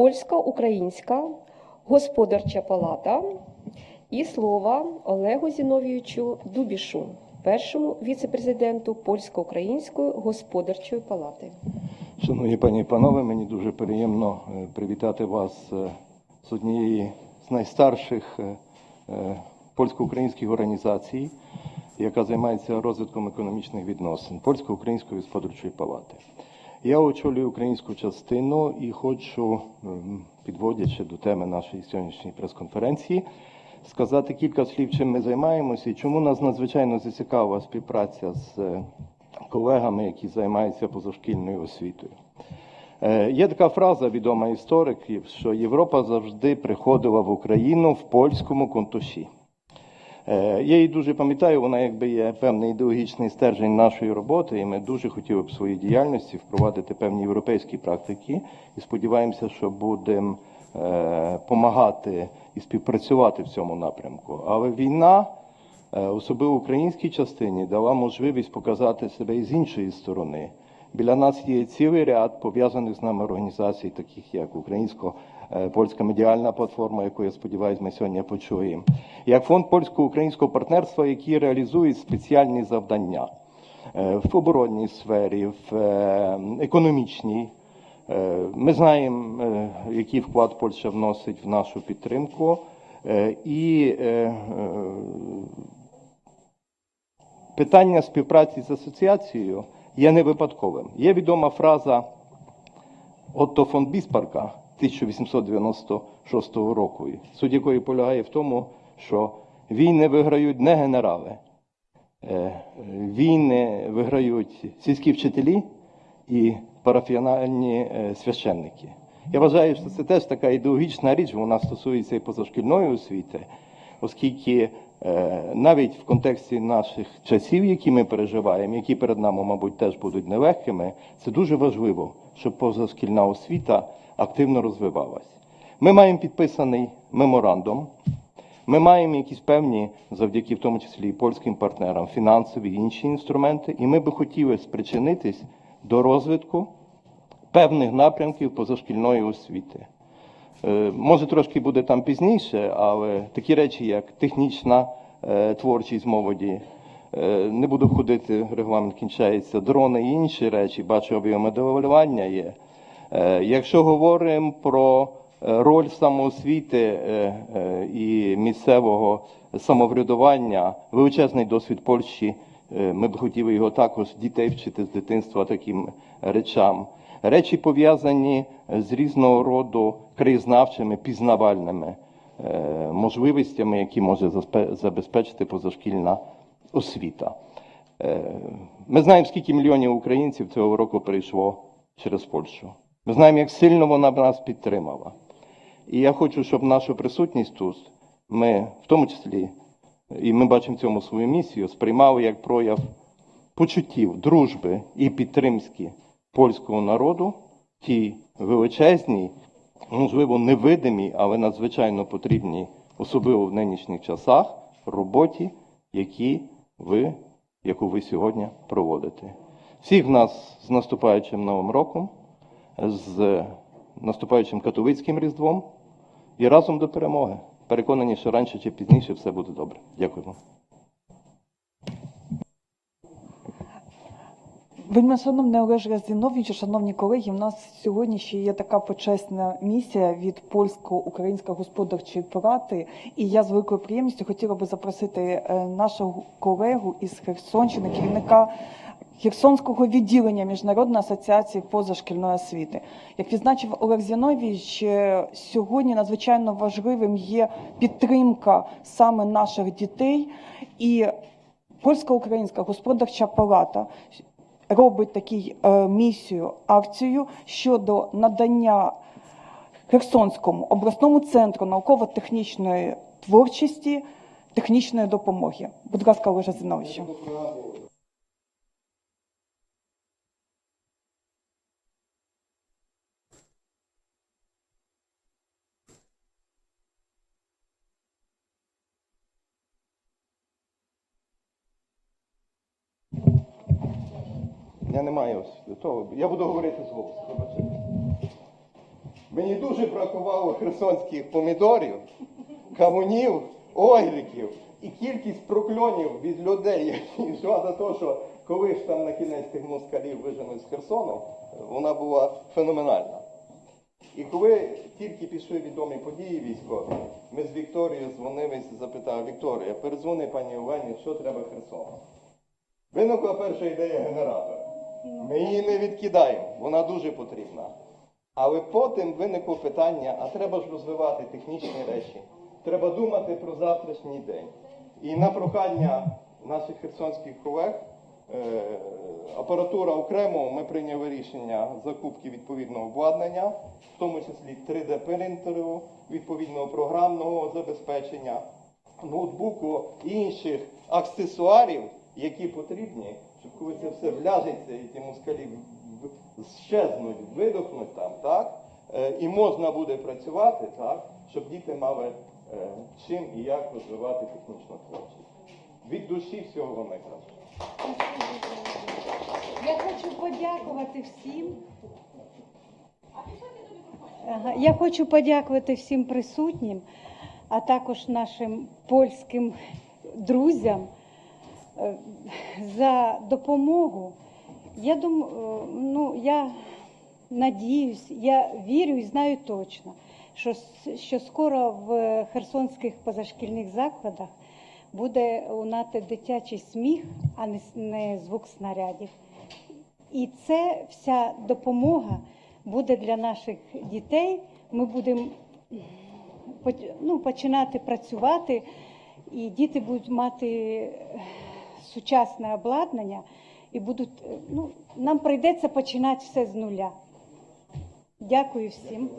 Польсько-Українська господарча палата і слова Олегу Зіновійовичу Дубішу, першому віце-президенту Польсько-Української господарчої палати. Шановні пані і панове, мені дуже приємно е, привітати вас е, з однієї з найстарших е, польсько-українських організацій, яка займається розвитком економічних відносин Польсько-Української господарчої палати. Я очолюю українську частину і хочу, підводячи до теми нашої сьогоднішньої прес-конференції, сказати кілька слів, чим ми займаємося і чому нас надзвичайно зацікавила співпраця з е, колегами, які займаються позашкільною освітою. Е, Є така фраза відома істориків, що Європа завжди приходила в Україну в польському контуші. Е, Я її дуже пам'ятаю, вона якби є певний ідеологічний стержень нашої роботи, і ми дуже хотіли б в своїй діяльності впровадити певні європейські практики і сподіваємося, що будемо допомагати і співпрацювати в цьому напрямку. Але війна, е, особливо в українській частині, дала можливість показати себе і з іншої сторони. Біля нас є цілий ряд пов'язаних з нами організацій, таких як Українсько-Польська медіальна платформа, яку я сподіваюся, ми сьогодні почуємо, як фонд польсько-українського партнерства, які реалізують спеціальні завдання е, в оборонній сфері, в е, економічній. Е, Ми знаємо, е, який вклад Польща вносить в нашу підтримку, Е, і е, е, питання співпраці з асоціацією є не випадковим. Є відома фраза Отто фон Біспарка 1896 року, суть якої полягає в тому, що війни виграють не генерали, е, війни виграють сільські вчителі і парафіональні е, священники. Я вважаю, що це теж така ідеологічна річ, вона стосується і позашкільної освіти, оскільки е, навіть в контексті наших часів, які ми переживаємо, які перед нами, мабуть, теж будуть нелегкими, це дуже важливо, щоб позашкільна освіта активно розвивалась. Ми маємо підписаний меморандум. Ми маємо якісь певні, завдяки в тому числі і польським партнерам, фінансові і інші інструменти, і ми би хотіли спричинитись до розвитку певних напрямків позашкільної освіти. Е, Може, трошки буде там пізніше, але такі речі, як технічна е, творчість молоді, не буду входити, регламент кінчається, дрони і інші речі, бачу, об'єми авіамоделювання є. Е, Якщо говоримо про е, роль самоосвіти е, е, і місцевого самоврядування, величезний досвід Польщі, е, ми б хотіли його також дітей вчити з дитинства таким речам. Речі пов'язані з різного роду краєзнавчими, пізнавальними е, можливостями, які може забезпечити позашкільна освіта. Е, Ми знаємо, скільки мільйонів українців цього року прийшло через Польщу. Ми знаємо, як сильно вона нас підтримала. І я хочу, щоб нашу присутність тут, ми, в тому числі, і ми бачимо в цьому свою місію, сприймали як прояв почуттів, дружби і підтримки польського народу, тій величезній, можливо, невидимій, але надзвичайно потрібній, особливо в нинішніх часах, роботі, які ви, яку ви сьогодні проводите. Всіх нас з наступаючим Новим роком, з наступаючим катовицьким Різдвом і разом до перемоги. Переконані, що раніше чи пізніше все буде добре. Дякуємо. Вельми шановний Олеже Зіновичу, шановні колеги, у нас сьогодні ще є така почесна місія від польсько-української господарчої палати. І я з великою приємністю хотіла би запросити е, нашого колегу із Херсонщини, керівника Херсонського відділення Міжнародної асоціації позашкільної освіти. Як відзначив Олег Зінович, е, сьогодні надзвичайно важливим є підтримка саме наших дітей і польсько-українська господарча палата робить таку е, місію, акцію щодо надання Херсонському обласному центру науково-технічної творчості технічної допомоги. Будь ласка, Олеже Зіновичу. Я не маю того. Я буду говорити з голосу. Мені дуже бракувало херсонських помідорів, кавунів, огірків і кількість прокльонів від людей, які йшла до того, що коли ж там на кінець тих москалів виженуть з Херсону, вона була феноменальна. І коли тільки пішли відомі події військові, ми з Вікторією дзвонилися і запитали, Вікторія, передзвони пані Олені, що треба Херсону. Виникла перша ідея генератора. Ми її не відкидаємо, вона дуже потрібна. Але потім виникло питання, а треба ж розвивати технічні речі. Треба думати про завтрашній день. І на прохання наших херсонських колег, е, апаратура окремо, ми прийняли рішення закупки відповідного обладнання, в тому числі 3D-принтеру, відповідного програмного забезпечення, ноутбуку і інших аксесуарів, які потрібні, щоб коли це все вляжеться і ті москалі щезнуть, видохнуть там, так? Е, І можна буде працювати, так, щоб діти мали е, чим і як розвивати технічну творчість. Від душі всього вам найкраще. Я хочу подякувати всім. Я хочу подякувати всім присутнім, а також нашим польським друзям за допомогу. Я думаю, ну я надіюсь, я вірю і знаю точно, що, що скоро в херсонських позашкільних закладах буде лунати дитячий сміх, а не, не звук снарядів. І це вся допомога буде для наших дітей. Ми будемо ну, починати працювати, і діти будуть мати е, сучасне обладнання, і будуть, е, ну, нам прийдеться починати все з нуля. Дякую всім.